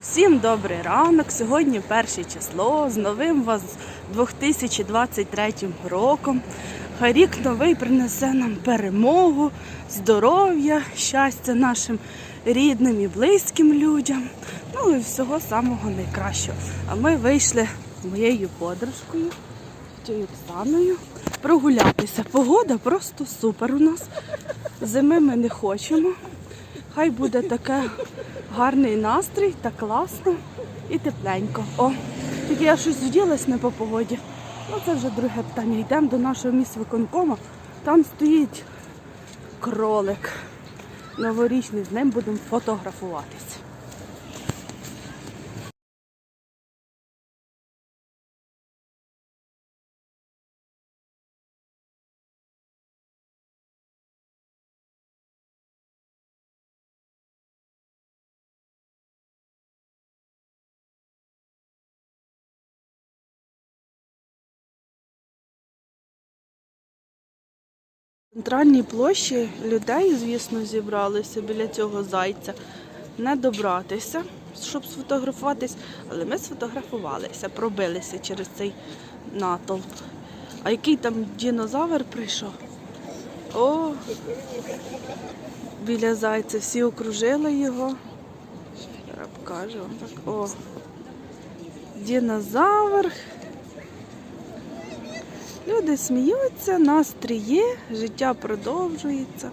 Всім добрий ранок. Сьогодні перше число. З новим вас 2023 роком. Хай рік новий принесе нам перемогу, здоров'я, щастя нашим рідним і близьким людям. Ну і всього самого найкращого. А ми вийшли з моєю подружкою, тією Оксаною, прогулятися. Погода просто супер у нас. Зими ми не хочемо. Хай буде таке гарний настрій та класно і тепленько. О, тільки я щось вділась не по погоді. Ну це вже друге питання. Йдемо до нашого міськвиконкому. Там стоїть кролик. Новорічний, з ним будемо фотографуватись. Центральній площі людей, звісно, зібралися біля цього зайця. Не добратися, щоб сфотографуватись, але ми сфотографувалися, пробилися через цей натовп. А який там динозавр прийшов? О, біля зайця всі окружили його. Зараз покажу так. О, динозавр. Люди сміються, настрій є, життя продовжується.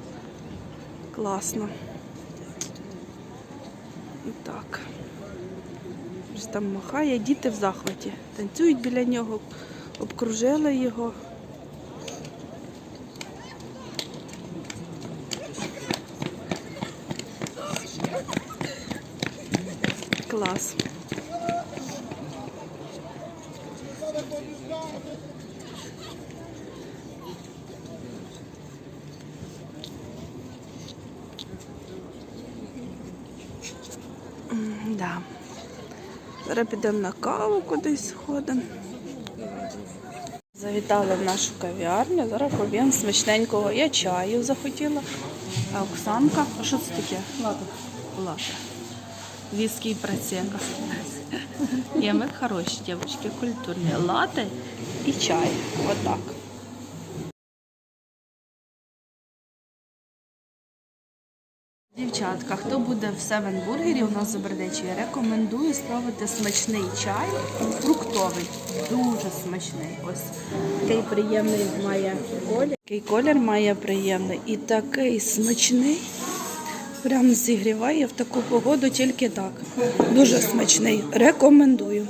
Класно. І так. Щось там махає, діти в захваті. Танцюють біля нього, обкружили його. Клас. Да. Зараз підемо на каву кудись сходимо. Завітали в нашу кав'ярню, зараз поб'ємо смачненького. Я чаю захотіла. А Оксанка, а що це таке? Лата. Лата. Віскі і. Ні, ми хороші дівчатки, культурні. Лати і чай. Отак. Дівчатка, хто буде в Севен Бургері, у нас за Бердичі, рекомендую спробувати смачний чай, фруктовий, дуже смачний. Ось такий приємний має колір. Такий колір має приємний і такий смачний. Прям зігріває в таку погоду тільки так. Дуже смачний. Рекомендую.